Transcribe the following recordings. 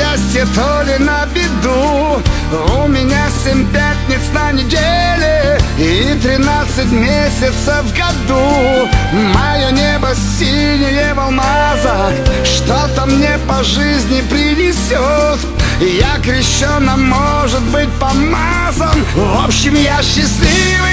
счастье, то ли на беду. У меня семь пятниц на неделе И тринадцать месяцев в году. Мое небо синее в алмазах Что-то мне по жизни принесет я крещен, а может быть помазан. В общем, я счастливый,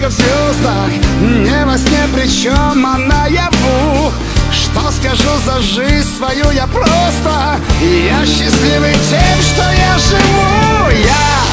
только в звездах Не во сне, причем а наяву. Что скажу за жизнь свою я просто. Я счастливый тем, что я живу. Я